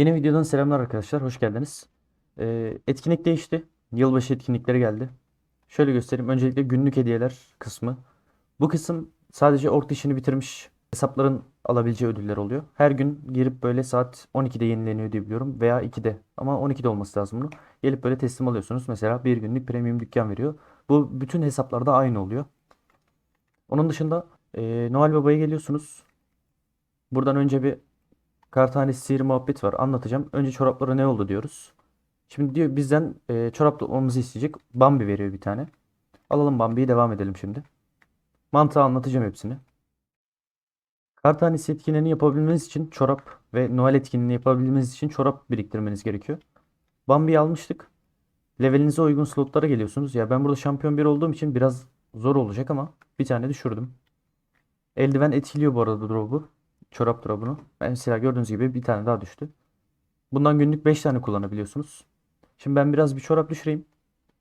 Yeni videodan selamlar arkadaşlar. Hoş geldiniz. Ee, etkinlik değişti. Yılbaşı etkinlikleri geldi. Şöyle göstereyim. Öncelikle günlük hediyeler kısmı. Bu kısım sadece orta işini bitirmiş hesapların alabileceği ödüller oluyor. Her gün girip böyle saat 12'de yenileniyor diye biliyorum. Veya 2'de. Ama 12'de olması lazım bunu. Gelip böyle teslim alıyorsunuz. Mesela bir günlük premium dükkan veriyor. Bu bütün hesaplarda aynı oluyor. Onun dışında e, Noel Baba'ya geliyorsunuz. Buradan önce bir Kartanesi sihir muhabbet var. Anlatacağım. Önce çoraplara ne oldu diyoruz. Şimdi diyor bizden e, çorap toplamamızı isteyecek. Bambi veriyor bir tane. Alalım Bambi'yi devam edelim şimdi. Mantığı anlatacağım hepsini. Kartanesi etkinliğini yapabilmeniz için çorap ve Noel etkinliğini yapabilmeniz için çorap biriktirmeniz gerekiyor. Bambi'yi almıştık. Levelinize uygun slotlara geliyorsunuz. Ya ben burada şampiyon bir olduğum için biraz zor olacak ama bir tane düşürdüm. Eldiven etkiliyor bu arada drop'u. Çorap drop'unu. Ben mesela gördüğünüz gibi bir tane daha düştü. Bundan günlük 5 tane kullanabiliyorsunuz. Şimdi ben biraz bir çorap düşüreyim.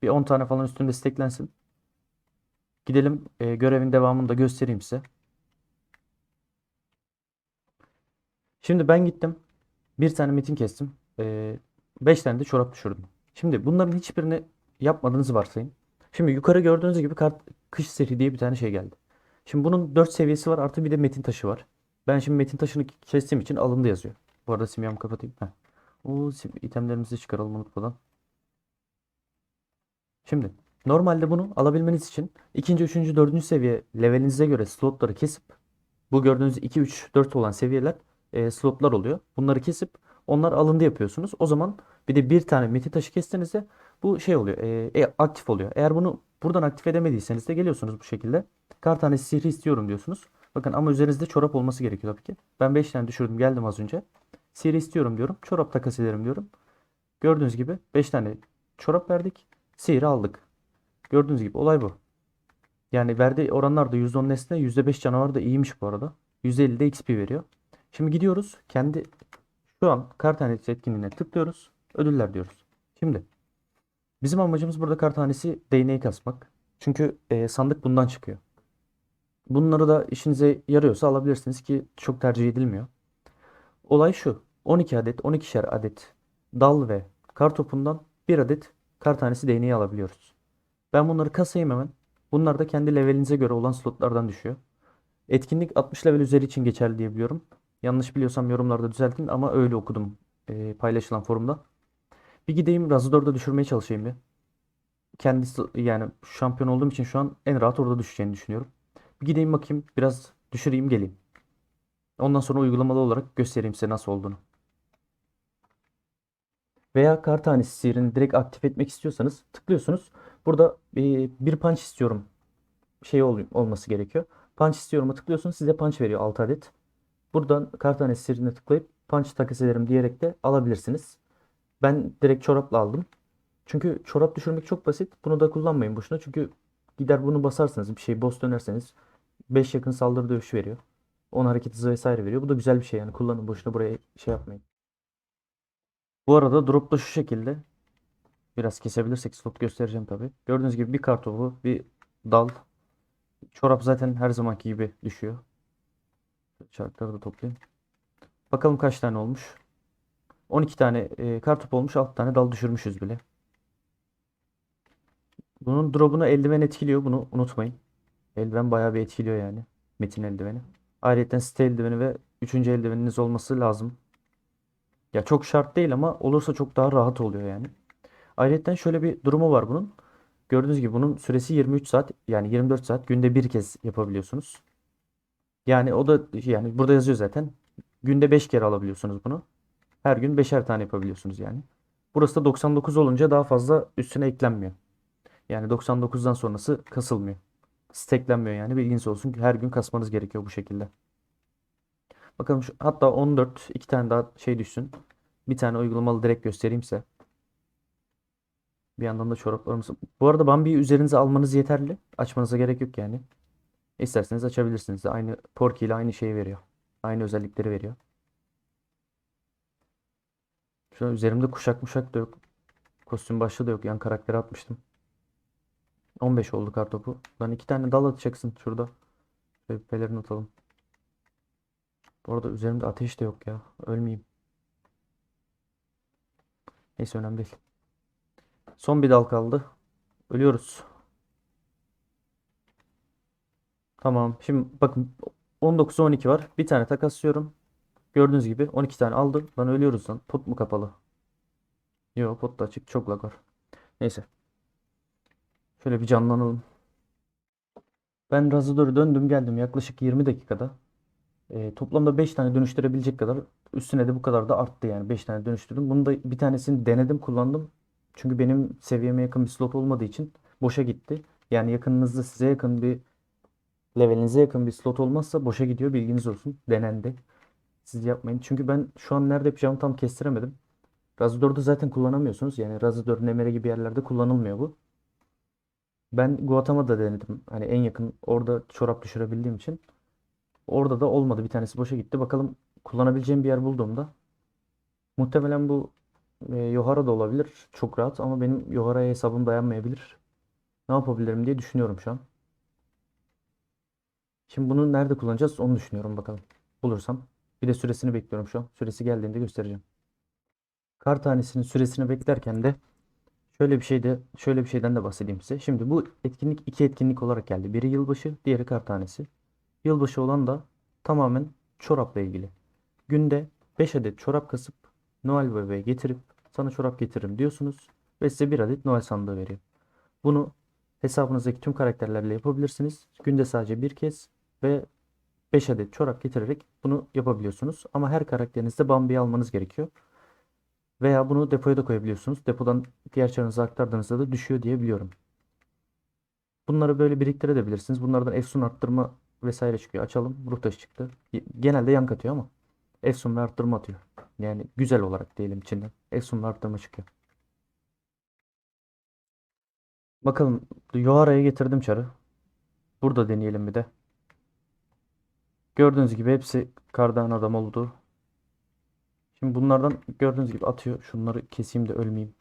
Bir 10 tane falan üstünde steklensin. Gidelim e, görevin devamını da göstereyim size. Şimdi ben gittim. Bir tane metin kestim. 5 tane de çorap düşürdüm. Şimdi bunların hiçbirini yapmadığınızı varsayın. Şimdi yukarı gördüğünüz gibi kart, kış seri diye bir tane şey geldi. Şimdi bunun 4 seviyesi var artı bir de metin taşı var. Ben şimdi metin taşını kestiğim için alındı yazıyor. Bu arada simyamı kapatayım. Heh. O itemlerimizi çıkaralım unutmadan. Şimdi normalde bunu alabilmeniz için ikinci, üçüncü, dördüncü seviye levelinize göre slotları kesip bu gördüğünüz 2, 3, 4 olan seviyeler e, slotlar oluyor. Bunları kesip onlar alındı yapıyorsunuz. O zaman bir de bir tane metin taşı kestiğinizde bu şey oluyor. E, e, aktif oluyor. Eğer bunu buradan aktif edemediyseniz de geliyorsunuz bu şekilde. Kar tanesi sihri istiyorum diyorsunuz. Bakın ama üzerinizde çorap olması gerekiyor tabii ki. Ben 5 tane düşürdüm geldim az önce. Sihri istiyorum diyorum. Çorap takas ederim diyorum. Gördüğünüz gibi 5 tane çorap verdik. Sihri aldık. Gördüğünüz gibi olay bu. Yani verdiği oranlar da %10 nesne %5 canavar da iyiymiş bu arada. %50 de XP veriyor. Şimdi gidiyoruz. Kendi şu an kar tanesi etkinliğine tıklıyoruz. Ödüller diyoruz. Şimdi bizim amacımız burada kar tanesi değneği kasmak. Çünkü e, sandık bundan çıkıyor. Bunları da işinize yarıyorsa alabilirsiniz ki çok tercih edilmiyor. Olay şu. 12 adet, 12'şer adet dal ve kar topundan bir adet kar tanesi değneği alabiliyoruz. Ben bunları kasayım hemen. Bunlar da kendi levelinize göre olan slotlardan düşüyor. Etkinlik 60 level üzeri için geçerli diye biliyorum. Yanlış biliyorsam yorumlarda düzeltin ama öyle okudum e, paylaşılan forumda. Bir gideyim Razador'da düşürmeye çalışayım bir. Kendisi yani şampiyon olduğum için şu an en rahat orada düşeceğini düşünüyorum. Bir gideyim bakayım biraz düşüreyim geleyim. Ondan sonra uygulamalı olarak göstereyim size nasıl olduğunu. Veya kar tanesi sihrini direkt aktif etmek istiyorsanız tıklıyorsunuz. Burada bir, bir punch istiyorum şey ol, olması gerekiyor. Punch istiyorum'a tıklıyorsunuz size punch veriyor 6 adet. Buradan kar tanesi sihirine tıklayıp punch takas ederim diyerek de alabilirsiniz. Ben direkt çorapla aldım. Çünkü çorap düşürmek çok basit. Bunu da kullanmayın boşuna. Çünkü gider bunu basarsınız bir şey boss dönerseniz 5 yakın saldırı dövüşü veriyor. 10 hareket hızı vesaire veriyor. Bu da güzel bir şey yani. Kullanın boşuna buraya şey yapmayın. Bu arada drop da şu şekilde. Biraz kesebilirsek slot göstereceğim tabi. Gördüğünüz gibi bir kartopu, bir dal. Çorap zaten her zamanki gibi düşüyor. Çarkları da toplayayım. Bakalım kaç tane olmuş. 12 tane e, kartop olmuş. 6 tane dal düşürmüşüz bile. Bunun drop'unu eldiven etkiliyor. Bunu unutmayın. Eldiven bayağı bir etkiliyor yani. Metin eldiveni. Ayrıca site eldiveni ve 3. eldiveniniz olması lazım. Ya çok şart değil ama olursa çok daha rahat oluyor yani. Ayrıca şöyle bir durumu var bunun. Gördüğünüz gibi bunun süresi 23 saat yani 24 saat günde bir kez yapabiliyorsunuz. Yani o da yani burada yazıyor zaten. Günde 5 kere alabiliyorsunuz bunu. Her gün 5'er tane yapabiliyorsunuz yani. Burası da 99 olunca daha fazla üstüne eklenmiyor. Yani 99'dan sonrası kasılmıyor. Steklenmiyor yani bilginiz olsun. Her gün kasmanız gerekiyor bu şekilde. Bakalım şu, hatta 14 iki tane daha şey düşsün. Bir tane uygulamalı direkt göstereyim size. Bir yandan da çoraplarımız. Bu arada Bambi'yi üzerinize almanız yeterli. Açmanıza gerek yok yani. İsterseniz açabilirsiniz. Aynı Porky ile aynı şeyi veriyor. Aynı özellikleri veriyor. Şu an üzerimde kuşak muşak da yok. Kostüm başlığı da yok. Yan karakteri atmıştım. 15 oldu kartopu. Lan iki tane dal atacaksın şurada. Şöyle pelerin atalım. Bu arada üzerimde ateş de yok ya. Ölmeyeyim. Neyse önemli değil. Son bir dal kaldı. Ölüyoruz. Tamam. Şimdi bakın 19 12 var. Bir tane takaslıyorum. Gördüğünüz gibi 12 tane aldı. Lan ölüyoruz lan. Pot mu kapalı? Yok pot da açık. Çok lag var. Neyse. Şöyle bir canlanalım. Ben Razador'a döndüm geldim yaklaşık 20 dakikada. Ee, toplamda 5 tane dönüştürebilecek kadar üstüne de bu kadar da arttı yani 5 tane dönüştürdüm. Bunu da bir tanesini denedim kullandım. Çünkü benim seviyeme yakın bir slot olmadığı için boşa gitti. Yani yakınınızda size yakın bir levelinize yakın bir slot olmazsa boşa gidiyor bilginiz olsun. Denendi. Siz yapmayın. Çünkü ben şu an nerede yapacağımı tam kestiremedim. Razador'da zaten kullanamıyorsunuz. Yani Razador, Nemere gibi yerlerde kullanılmıyor bu. Ben Guatemala'da denedim. Hani en yakın orada çorap düşürebildiğim için. Orada da olmadı. Bir tanesi boşa gitti. Bakalım kullanabileceğim bir yer bulduğumda. Muhtemelen bu e, Yohara da olabilir. Çok rahat ama benim Yohara'ya hesabım dayanmayabilir. Ne yapabilirim diye düşünüyorum şu an. Şimdi bunu nerede kullanacağız onu düşünüyorum bakalım. Bulursam. Bir de süresini bekliyorum şu an. Süresi geldiğinde göstereceğim. Kar tanesinin süresini beklerken de şöyle bir şey de şöyle bir şeyden de bahsedeyim size. Şimdi bu etkinlik iki etkinlik olarak geldi. Biri yılbaşı, diğeri kar tanesi. Yılbaşı olan da tamamen çorapla ilgili. Günde 5 adet çorap kasıp Noel bebeğe getirip sana çorap getiririm diyorsunuz ve size bir adet Noel sandığı veriyor. Bunu hesabınızdaki tüm karakterlerle yapabilirsiniz. Günde sadece bir kez ve 5 adet çorap getirerek bunu yapabiliyorsunuz. Ama her karakterinizde Bambi'yi almanız gerekiyor. Veya bunu depoya da koyabiliyorsunuz. Depodan diğer çarınıza aktardığınızda da düşüyor diye biliyorum. Bunları böyle biriktirebilirsiniz. Bunlardan efsun arttırma vesaire çıkıyor. Açalım. Ruh taşı çıktı. Genelde yan katıyor ama efsun ve arttırma atıyor. Yani güzel olarak diyelim içinden. Efsun ve arttırma çıkıyor. Bakalım Yohara'ya getirdim çarı. Burada deneyelim bir de. Gördüğünüz gibi hepsi kardan adam oldu. Şimdi bunlardan gördüğünüz gibi atıyor. Şunları keseyim de ölmeyeyim.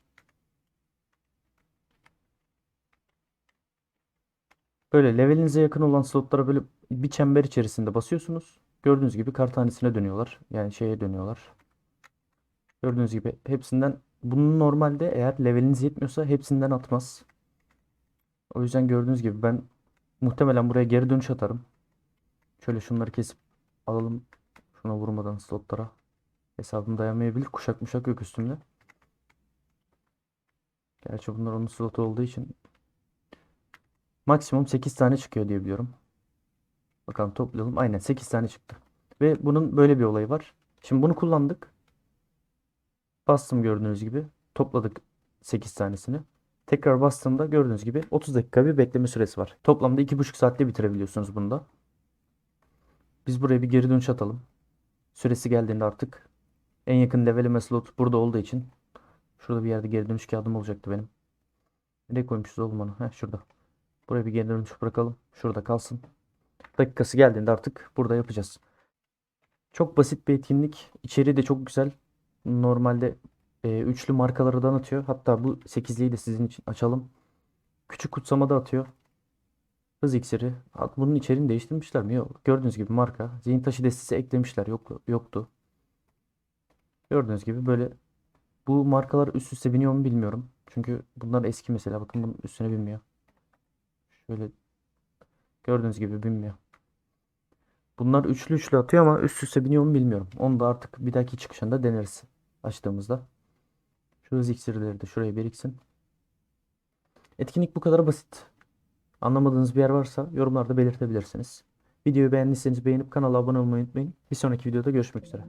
Böyle levelinize yakın olan slotlara böyle bir çember içerisinde basıyorsunuz. Gördüğünüz gibi kar tanesine dönüyorlar. Yani şeye dönüyorlar. Gördüğünüz gibi hepsinden bunun normalde eğer leveliniz yetmiyorsa hepsinden atmaz. O yüzden gördüğünüz gibi ben muhtemelen buraya geri dönüş atarım. Şöyle şunları kesip alalım. Şuna vurmadan slotlara. Hesabım dayanmayabilir. Kuşak muşak yok üstümde. Gerçi bunlar onun slotu olduğu için maksimum 8 tane çıkıyor diye biliyorum. Bakalım toplayalım. Aynen 8 tane çıktı. Ve bunun böyle bir olayı var. Şimdi bunu kullandık. Bastım gördüğünüz gibi. Topladık 8 tanesini. Tekrar bastığımda gördüğünüz gibi 30 dakika bir bekleme süresi var. Toplamda 2,5 saatte bitirebiliyorsunuz bunda. Biz buraya bir geri dönüş atalım. Süresi geldiğinde artık en yakın levelime slot burada olduğu için şurada bir yerde geri dönüş kağıdım olacaktı benim. Nereye koymuşuz oğlum onu? Heh, şurada. Buraya bir geri dönüş bırakalım. Şurada kalsın. Dakikası geldiğinde artık burada yapacağız. Çok basit bir etkinlik. İçeriği de çok güzel. Normalde e, üçlü markaları da atıyor. Hatta bu 8'liyi de sizin için açalım. Küçük kutsama da atıyor. Hız iksiri. Bunun içeriğini değiştirmişler mi? Yok. Gördüğünüz gibi marka. Zihin taşı destesi eklemişler. Yok, yoktu. Gördüğünüz gibi böyle bu markalar üst üste biniyor mu bilmiyorum. Çünkü bunlar eski mesela. Bakın bunun üstüne binmiyor. Şöyle gördüğünüz gibi binmiyor. Bunlar üçlü üçlü atıyor ama üst üste biniyor mu bilmiyorum. Onu da artık bir dahaki çıkışında deneriz. Açtığımızda. Şu hız de şuraya biriksin. Etkinlik bu kadar basit. Anlamadığınız bir yer varsa yorumlarda belirtebilirsiniz. Videoyu beğendiyseniz beğenip kanala abone olmayı unutmayın. Bir sonraki videoda görüşmek üzere.